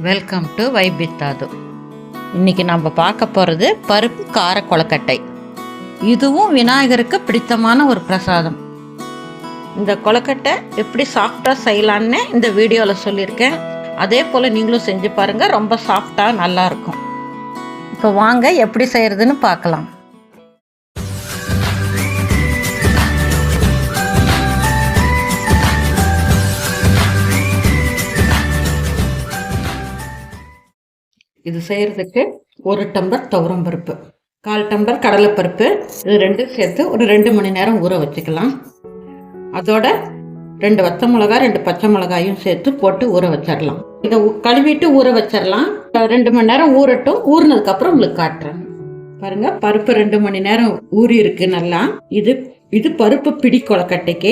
Welcome to வைபித்தாது இன்னைக்கு நம்ம பார்க்க போகிறது பருப்பு கார கொலக்கட்டை இதுவும் விநாயகருக்கு பிடித்தமான ஒரு பிரசாதம். இந்த கொலக்கட்டை எப்படி சாஃப்டாக செய்யலான்னு இந்த வீடியோவில் சொல்லியிருக்கேன். அதே போல் நீங்களும் செஞ்சு பாருங்கள் ரொம்ப சாஃப்டாக நல்லாயிருக்கும் இப்போ வாங்க எப்படி செய்கிறதுன்னு பார்க்கலாம். இது செய்கிறதுக்கு ஒரு டம்ளர் துவரம் பருப்பு கால் டம்ளர் கடலைப்பருப்பு இது ரெண்டும் சேர்த்து ஒரு ரெண்டு மணி நேரம் ஊற வச்சுக்கலாம். அதோட ரெண்டு வத்த மிளகா ரெண்டு பச்சை மிளகாயும் சேர்த்து போட்டு ஊற வச்சிடலாம் இதை கழுவிட்டு ஊற வச்சிடலாம் ரெண்டு மணி நேரம் ஊறட்டும். ஊறினதுக்கப்புறம் உங்களுக்கு காட்டுறேன். பாருங்க பருப்பு ரெண்டு மணி நேரம் ஊறி இருக்கு நல்லா. இது இது பருப்பு பிடி கொலக்கட்டைக்கு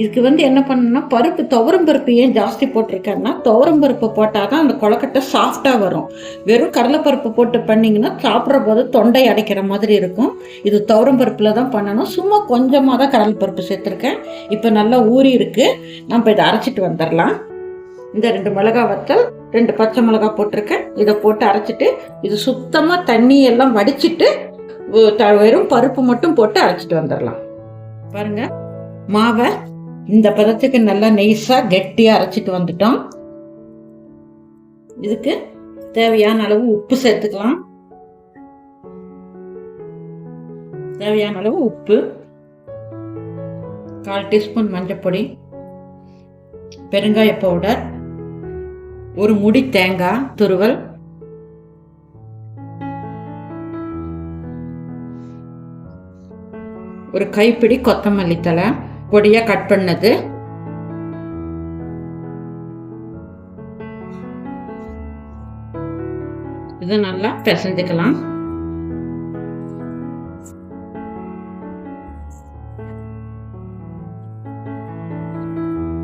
இதுக்கு வந்து என்ன பண்ணணும்னா பருப்பு துவரம் பருப்பு ஏன் ஜாஸ்தி போட்டிருக்கேன்னா துவரம் பருப்பு போட்டால் தான் அந்த கொலக்கட்டை சாஃப்டாக வரும். வெறும் கடலைப்பருப்பு போட்டு பண்ணிங்கன்னா சாப்பிட்ற போது தொண்டை அடைக்கிற மாதிரி இருக்கும். இது துவரம் பருப்பில் தான் பண்ணணும். சும்மா கொஞ்சமாக தான் கடலைப்பருப்பு சேர்த்துருக்கேன். இப்போ நல்லா ஊறி இருக்குது நம்ம இதை அரைச்சிட்டு வந்துடலாம். இந்த ரெண்டு மிளகா வத்தல் ரெண்டு பச்சை மிளகா போட்டிருக்கேன். இதை போட்டு அரைச்சிட்டு இது சுத்தமாக தண்ணி எல்லாம் வடிச்சிட்டு வெறும் பருப்பு மட்டும் போட்டு அரைச்சிட்டு வந்துடலாம். பாருங்க மாவை இந்த பதத்துக்கு நல்லா நெய்ஸாக கெட்டியாக அரைச்சிட்டு வந்துட்டோம். இதுக்கு தேவையான அளவு உப்பு சேர்த்துக்கலாம். தேவையான அளவு உப்பு. கால் டீஸ்பூன் மஞ்சப்பொடி பெருங்காய பவுடர். ஒரு முடி தேங்காய் துருவல். ஒரு கைப்பிடி கொத்தமல்லி தழை பொடியாக கட் பண்ணது. இது நல்லா பிசைஞ்சுக்கலாம்.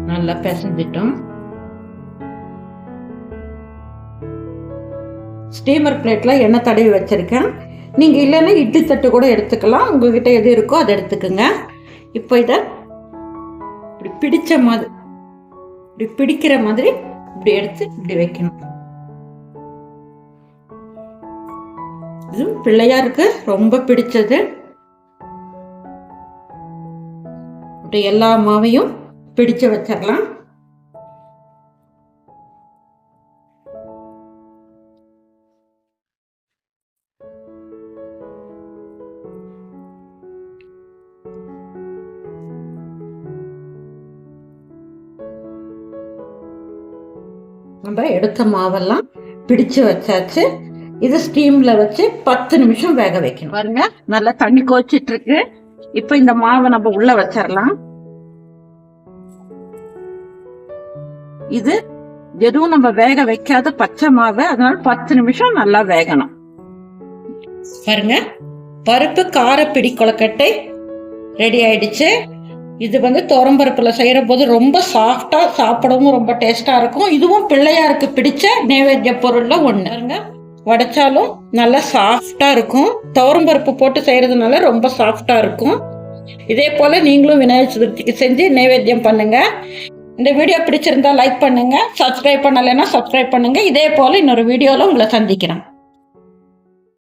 நல்லா பிசைஞ்சிட்டோம். ஸ்டீமர் பிளேட்டில் எண்ணெய் தடவி வச்சுருக்கேன். நீங்கள் இல்லைன்னா இட்லி தட்டு கூட எடுத்துக்கலாம். உங்கள்கிட்ட எது இருக்கோ அதை எடுத்துக்கோங்க. இப்போ இதை இப்படி பிடித்த மாதிரி இப்படி பிடிக்கிற மாதிரி இப்படி எடுத்து இப்படி வைக்கணும். இதுவும் பிள்ளையாருக்கு ரொம்ப பிடிச்சது. இப்படி எல்லா மாவையும் பிடிச்சு வச்சிடலாம். நம்ம எடுத்த மாவெல்லாம் பிடிச்சு வச்சாச்சு. இது ஸ்டீம்ல வச்சு பத்து நிமிஷம் வேக வைக்கணும். பாருங்க நல்லா தண்ணி கோச்சிட்டு இருக்கு இப்போ இந்த மாவை நம்ம உள்ள வச்சிடலாம் இது எதுவும் நம்ம வேக வைக்காத பச்சை மாவு அதனால பத்து நிமிஷம் நல்லா வேகணும். பாருங்க பருப்பு கார பிடி கொலக்கட்டை ரெடி ஆயிடுச்சு. இது வந்து துவரம்பருப்பில் செய்கிற போது ரொம்ப சாஃப்டாக சாப்பிடவும் ரொம்ப டேஸ்ட்டாக இருக்கும். இதுவும் பிள்ளையாருக்கு பிடிச்ச நைவேத்திய பொருளில் ஒன்றுங்க வடைச்சாலும் உடைச்சாலும் நல்லா சாஃப்டாக இருக்கும். துவரம்பருப்பு போட்டு செய்கிறதுனால ரொம்ப சாஃப்டாக இருக்கும். இதே போல் நீங்களும் விநாயகர் சதுர்த்திக்கு செஞ்சு நைவேத்தியம் பண்ணுங்கள் இந்த வீடியோ பிடிச்சிருந்தா லைக் பண்ணுங்கள் சப்ஸ்கிரைப் பண்ணலைன்னா சப்ஸ்கிரைப் பண்ணுங்கள் இதே போல் இன்னொரு வீடியோவில் உங்களை சந்திக்கிறேன்.